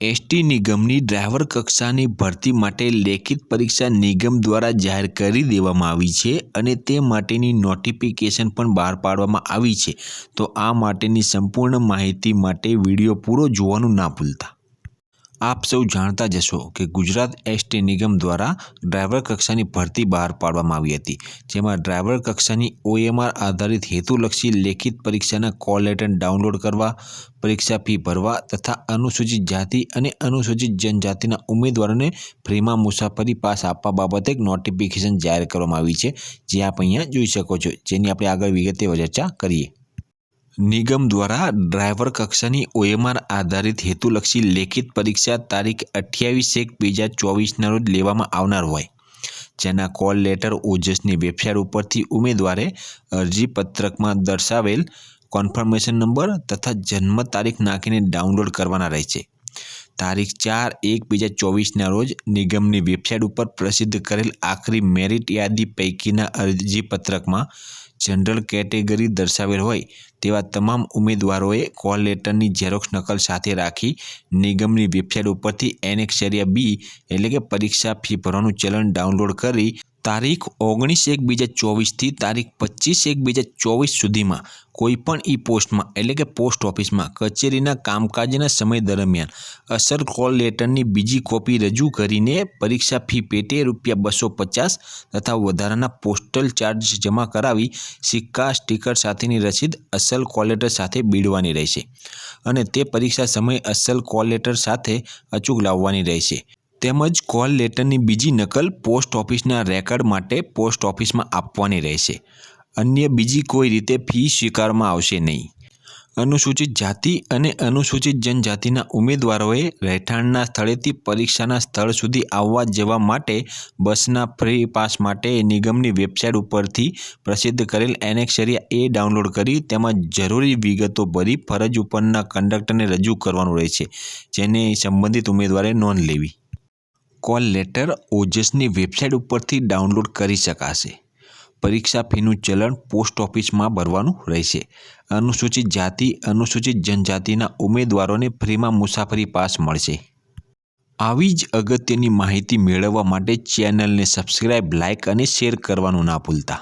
ST નિગમની driver કક્ષાની ભરતી માટે લેખિત પરીક્ષા નિગમ દ્વારા જાહેર કરી દેવામાં આવી છે અને તે માટેની નોટિફિકેશન પણ બહાર પાડવામાં આવી છે. તો આ માટેની સંપૂર્ણ માહિતી માટે વીડિયો પૂરો જોવાનું ના ભૂલતા. આપ સૌ જાણતા જશો કે ગુજરાત એસટી નિગમ દ્વારા ડ્રાઈવર કક્ષાની ભરતી બહાર પાડવામાં આવી હતી, જેમાં ડ્રાઈવર કક્ષાની ઓએમઆર આધારિત હેતુલક્ષી લેખિત પરીક્ષાના કોલ લેટર ડાઉનલોડ કરવા, પરીક્ષા ફી ભરવા તથા અનુસૂચિત જાતિ અને અનુસૂચિત જનજાતિના ઉમેદવારોને ફ્રીમાં મુસાફરી પાસ આપવા બાબતે એક નોટિફિકેશન જાહેર કરવામાં આવી છે, જે આપ અહીંયા જોઈ શકો છો. જેની આપણે આગળ વિગતે ચર્ચા કરીએ. નિગમ દ્વારા ડ્રાઈવર કક્ષાની ઓએમઆર આધારિત હેતુલક્ષી લેખિત પરીક્ષા તારીખ અઠ્યાવીસ એક બે હજાર ચોવીસના રોજ લેવામાં આવનાર હોય. જેના કોલ લેટર ઓજસની વેબસાઇટ ઉપરથી ઉમેદવારે અરજીપત્રકમાં દર્શાવેલ કોન્ફર્મેશન નંબર તથા જન્મ તારીખ નાખીને ડાઉનલોડ કરવાના રહે છે તારીખ ચાર એક બે હજાર ચોવીસના રોજ નિગમની વેબસાઇટ ઉપર પ્રસિદ્ધ કરેલ આખરી મેરિટ યાદી પૈકીના અરજીપત્રકમાં જનરલ કેટેગરી દર્શાવેલ હોય તેવા તમામ ઉમેદવારોએ કોલ લેટરની ઝેરોક્ષ નકલ સાથે રાખી નિગમની વેબસાઇટ ઉપરથી એનેક્સેરિયા બી એટલે કે પરીક્ષા ફી ભરવાનું ચલણ ડાઉનલોડ કરી તારીખ ઓગણીસ એક બે હજાર ચોવીસથી તારીખ પચીસ એક બે હજાર ચોવીસ સુધીમાં કોઈપણ ઈ પોસ્ટમાં, એટલે કે પોસ્ટ ઓફિસમાં, કચેરીના કામકાજના સમય દરમિયાન અસર કોલ લેટરની બીજી કોપી રજૂ કરીને પરીક્ષા ફી પેટે રૂપિયા બસો પચાસ તથા વધારાના પોસ્ટલ ચાર્જ જમા કરાવી સિક્કા, સ્ટીકર સાથેની રસીદ અસલ કોલ લેટર સાથે બીડવાની રહેશે અને તે પરીક્ષા સમયે અસલ કોલ લેટર સાથે અચૂક લાવવાની રહેશે. તેમજ કોલ લેટરની બીજી નકલ પોસ્ટ ઓફિસના રેકર્ડ માટે પોસ્ટ ઓફિસમાં આપવાની રહેશે. અન્ય બીજી કોઈ રીતે ફી સ્વીકારવામાં આવશે નહીં. અનુસૂચિત જાતિ અને અનુસૂચિત જનજાતિના ઉમેદવારોએ રહેઠાણના સ્થળેથી પરીક્ષાના સ્થળ સુધી આવવા જવા માટે બસના ફ્રી પાસ માટે નિગમની વેબસાઇટ ઉપરથી પ્રસિદ્ધ કરેલ એનેક્સરિયા એ ડાઉનલોડ કરી તેમાં જરૂરી વિગતો ભરી ફરજ ઉપરના કંડક્ટરને રજૂ કરવાનું રહેશે, જેને સંબંધિત ઉમેદવારે નોંધ લેવી. કોલ લેટર ઓજસની વેબસાઇટ ઉપરથી ડાઉનલોડ કરી શકાશે. પરીક્ષા ફીનું ચલણ પોસ્ટ ઓફિસમાં ભરવાનું રહેશે. અનુસૂચિત જાતિ, અનુસૂચિત જનજાતિના ઉમેદવારોને ફ્રીમાં મુસાફરી પાસ મળશે. આવી જ અગત્યની માહિતી મેળવવા માટે ચેનલને સબસ્ક્રાઇબ, લાઇક અને શેર કરવાનું ના ભૂલતા.